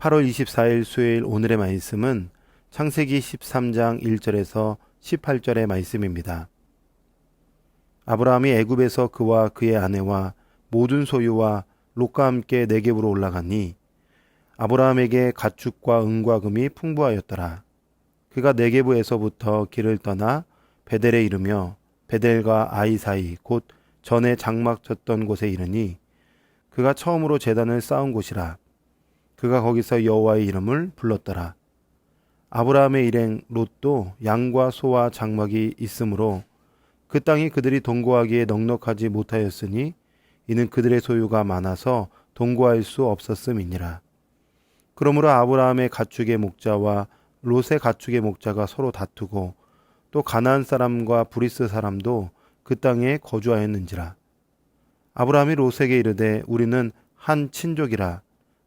8월 24일 수요일 오늘의 말씀은 창세기 13장 1절에서 18절의 말씀입니다. 아브라함이 애굽에서 그와 그의 아내와 모든 소유와 롯과 함께 내geb으로 올라가니 아브라함에게 가축과 은과 금이 풍부하였더라. 그가 네게부에서부터 길을 떠나 베델에 이르며 베델과 아이 사이 곧 전에 장막 쳤던 곳에 이르니 그가 처음으로 제단을 쌓은 곳이라. 그가 거기서 여호와의 이름을 불렀더라. 아브라함의 일행 롯도 양과 소와 장막이 있으므로 그 땅이 그들이 동거하기에 넉넉하지 못하였으니 이는 그들의 소유가 많아서 동거할 수 없었음이니라. 그러므로 아브라함의 가축의 목자와 롯의 가축의 목자가 서로 다투고 또 가나안 사람과 브리스 사람도 그 땅에 거주하였는지라. 아브라함이 롯에게 이르되 우리는 한 친족이라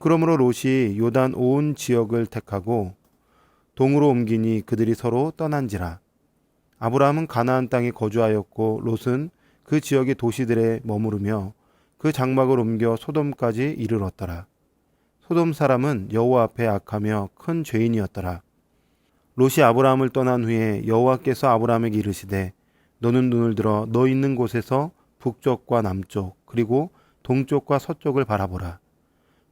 그러므로 롯이 요단 온 지역을 택하고 동으로 옮기니 그들이 서로 떠난지라. 아브라함은 가나안 땅에 거주하였고 롯은 그 지역의 도시들에 머무르며 그 장막을 옮겨 소돔까지 이르렀더라. 소돔 사람은 여호와 앞에 악하며 큰 죄인이었더라. 롯이 아브라함을 떠난 후에 여호와께서 아브라함에게 이르시되 너는 눈을 들어 너 있는 곳에서 북쪽과 남쪽 그리고 동쪽과 서쪽을 바라보라.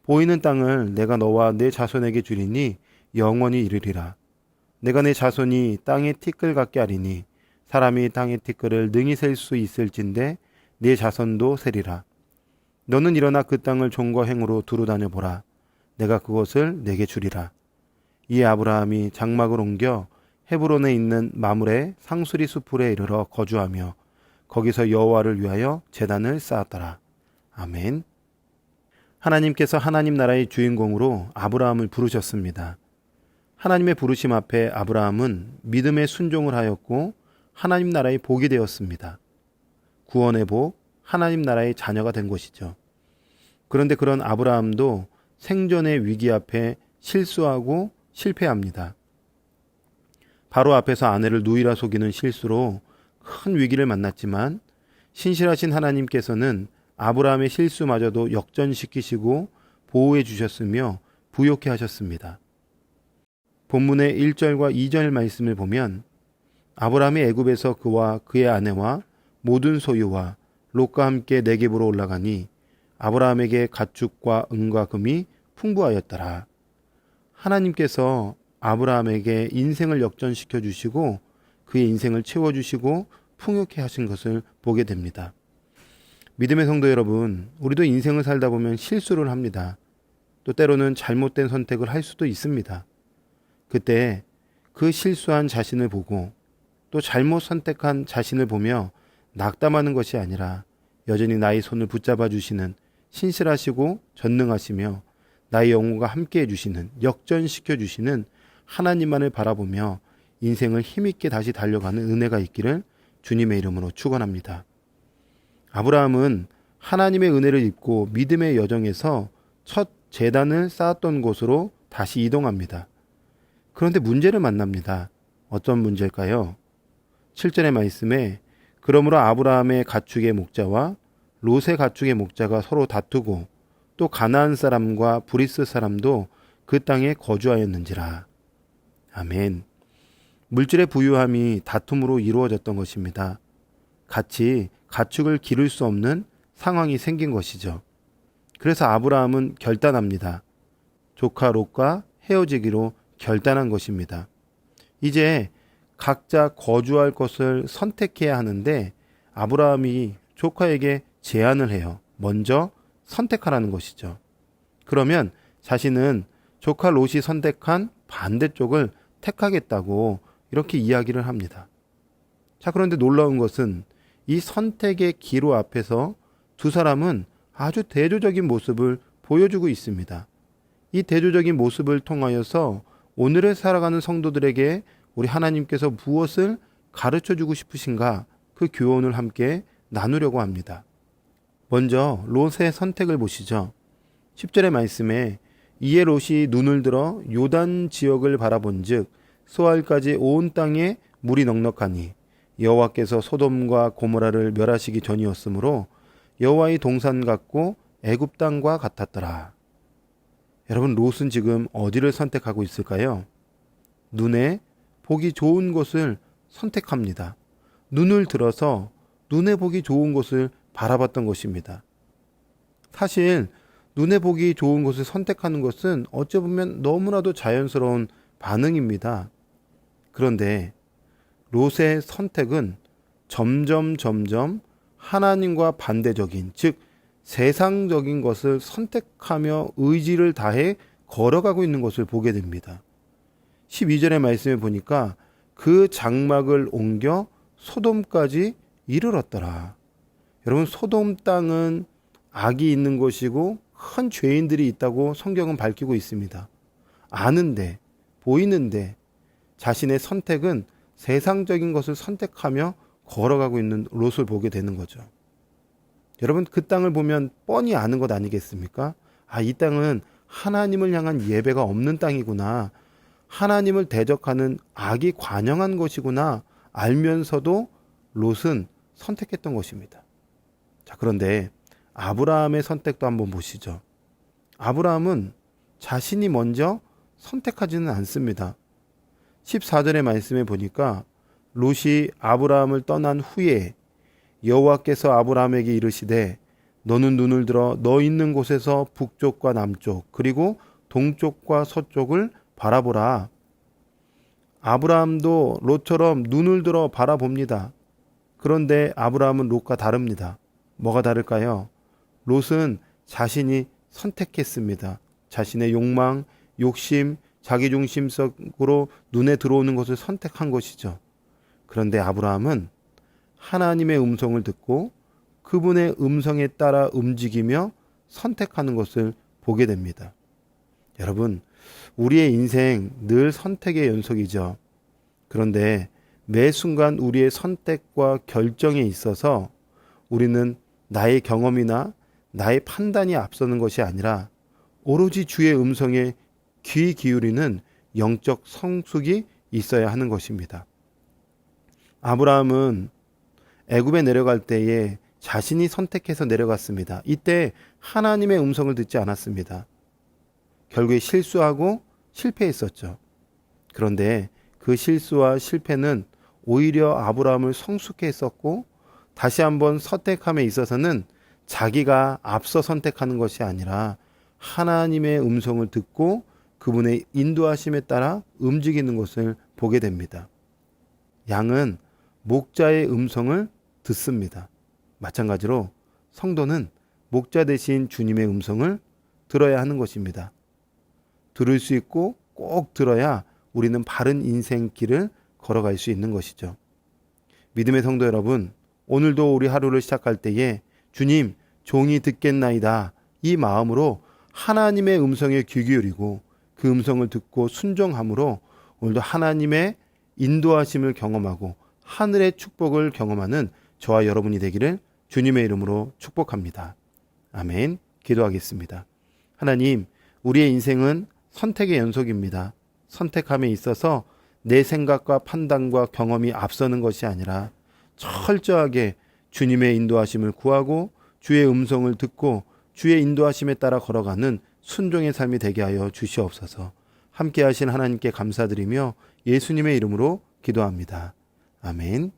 보이는 땅을 내가 너와 내 자손에게 주리니 영원히 이르리라. 내가 내 자손이 땅의 티끌 같게 하리니 사람이 땅의 티끌을 능히 셀 수 있을진데 내 자손도 세리라. 너는 일어나 그 땅을 종과 행으로 두루 다녀 보라. 내가 그것을 내게 주리라. 이에 아브라함이 장막을 옮겨 헤브론에 있는 마물의 상수리 수풀에 이르러 거주하며 거기서 여호와를 위하여 제단을 쌓았더라. 아멘. 하나님께서 하나님 나라의 주인공으로 아브라함을 부르셨습니다. 하나님의 부르심 앞에 아브라함은 믿음의 순종을 하였고 하나님 나라의 복이 되었습니다. 구원의 복, 하나님 나라의 자녀가 된 것이죠. 그런데 그런 아브라함도 생존의 위기 앞에 실수하고 실패합니다. 바로 앞에서 아내를 누이라 속이는 실수로 큰 위기를 만났지만 신실하신 하나님께서는 아브라함의 실수마저도 역전시키시고 보호해 주셨으며 부욕해 하셨습니다. 본문의 1절과 2절 말씀을 보면 아브라함이 애굽에서 그와 그의 아내와 모든 소유와 롯과 함께 내geb으로 올라가니 아브라함에게 가축과 은과 금이 풍부하였더라. 하나님께서 아브라함에게 인생을 역전시켜 주시고 그의 인생을 채워 주시고 풍요케 하신 것을 보게 됩니다. 믿음의 성도 여러분, 우리도 인생을 살다 보면 실수를 합니다. 또 때로는 잘못된 선택을 할 수도 있습니다. 그때 그 실수한 자신을 보고 또 잘못 선택한 자신을 보며 낙담하는 것이 아니라 여전히 나의 손을 붙잡아 주시는 신실하시고 전능하시며 나의 영혼과 함께 해주시는 역전시켜 주시는 하나님만을 바라보며 인생을 힘있게 다시 달려가는 은혜가 있기를 주님의 이름으로 축원합니다. 아브라함은 하나님의 은혜를 입고 믿음의 여정에서 첫 재단을 쌓았던 곳으로 다시 이동합니다. 그런데 문제를 만납니다. 어떤 문제일까요? 7절의 말씀에 그러므로 아브라함의 가축의 목자와 롯의 가축의 목자가 서로 다투고 또 가나안 사람과 브리스 사람도 그 땅에 거주하였는지라. 아멘. 물질의 부유함이 다툼으로 이루어졌던 것입니다. 같이 가축을 기를 수 없는 상황이 생긴 것이죠. 그래서 아브라함은 결단합니다. 조카 롯과 헤어지기로 결단한 것입니다. 이제 각자 거주할 것을 선택해야 하는데 아브라함이 조카에게 제안을 해요. 먼저 선택하라는 것이죠. 그러면 자신은 조카 롯이 선택한 반대쪽을 택하겠다고 이렇게 이야기를 합니다. 자, 그런데 놀라운 것은 이 선택의 기로 앞에서 두 사람은 아주 대조적인 모습을 보여주고 있습니다. 이 대조적인 모습을 통하여서 오늘을 살아가는 성도들에게 우리 하나님께서 무엇을 가르쳐 주고 싶으신가 그 교훈을 함께 나누려고 합니다. 먼저 롯의 선택을 보시죠. 10절의 말씀에 이에 롯이 눈을 들어 요단 지역을 바라본즉 소알까지 온 땅에 물이 넉넉하니 여호와께서 소돔과 고모라를 멸하시기 전이었으므로 여호와의 동산 같고 애굽 땅과 같았더라. 여러분 롯은 지금 어디를 선택하고 있을까요? 눈에 보기 좋은 곳을 선택합니다. 눈을 들어서 눈에 보기 좋은 곳을 바라봤던 것입니다. 사실 눈에 보기 좋은 곳을 선택하는 것은 어찌 보면 너무나도 자연스러운 반응입니다. 그런데 롯의 선택은 점점 점점 하나님과 반대적인 즉 세상적인 것을 선택하며 의지를 다해 걸어가고 있는 것을 보게 됩니다. 12절의 말씀에 보니까 그 장막을 옮겨 소돔까지 이르렀더라. 여러분 소돔 땅은 악이 있는 곳이고 큰 죄인들이 있다고 성경은 밝히고 있습니다. 아는데 보이는데 자신의 선택은 세상적인 것을 선택하며 걸어가고 있는 롯을 보게 되는 거죠. 여러분 그 땅을 보면 뻔히 아는 것 아니겠습니까? 아, 이 땅은 하나님을 향한 예배가 없는 땅이구나. 하나님을 대적하는 악이 관영한 것이구나. 알면서도 롯은 선택했던 것입니다. 자, 그런데 아브라함의 선택도 한번 보시죠. 아브라함은 자신이 먼저 선택하지는 않습니다. 14절의 말씀에 보니까 롯이 아브라함을 떠난 후에 여호와께서 아브라함에게 이르시되 너는 눈을 들어 너 있는 곳에서 북쪽과 남쪽 그리고 동쪽과 서쪽을 바라보라. 아브라함도 롯처럼 눈을 들어 바라봅니다. 그런데 아브라함은 롯과 다릅니다. 뭐가 다를까요? 롯은 자신이 선택했습니다. 자신의 욕망, 욕심, 자기중심적으로 눈에 들어오는 것을 선택한 것이죠. 그런데 아브라함은 하나님의 음성을 듣고 그분의 음성에 따라 움직이며 선택하는 것을 보게 됩니다. 여러분, 우리의 인생 늘 선택의 연속이죠. 그런데 매 순간 우리의 선택과 결정에 있어서 우리는 나의 경험이나 나의 판단이 앞서는 것이 아니라 오로지 주의 음성에 귀 기울이는 영적 성숙이 있어야 하는 것입니다. 아브라함은 애굽에 내려갈 때에 자신이 선택해서 내려갔습니다. 이때 하나님의 음성을 듣지 않았습니다. 결국에 실수하고 실패했었죠. 그런데 그 실수와 실패는 오히려 아브라함을 성숙해 했었고 다시 한번 선택함에 있어서는 자기가 앞서 선택하는 것이 아니라 하나님의 음성을 듣고 그분의 인도하심에 따라 움직이는 것을 보게 됩니다. 양은 목자의 음성을 듣습니다. 마찬가지로 성도는 목자 대신 주님의 음성을 들어야 하는 것입니다. 들을 수 있고 꼭 들어야 우리는 바른 인생 길을 걸어갈 수 있는 것이죠. 믿음의 성도 여러분, 오늘도 우리 하루를 시작할 때에 주님, 종이 듣겠나이다. 이 마음으로 하나님의 음성에 귀 기울이고 그 음성을 듣고 순종함으로 오늘도 하나님의 인도하심을 경험하고 하늘의 축복을 경험하는 저와 여러분이 되기를 주님의 이름으로 축복합니다. 아멘. 기도하겠습니다. 하나님, 우리의 인생은 선택의 연속입니다. 선택함에 있어서 내 생각과 판단과 경험이 앞서는 것이 아니라 철저하게 주님의 인도하심을 구하고 주의 음성을 듣고 주의 인도하심에 따라 걸어가는 순종의 삶이 되게 하여 주시옵소서. 함께 하신 하나님께 감사드리며 예수님의 이름으로 기도합니다. 아멘.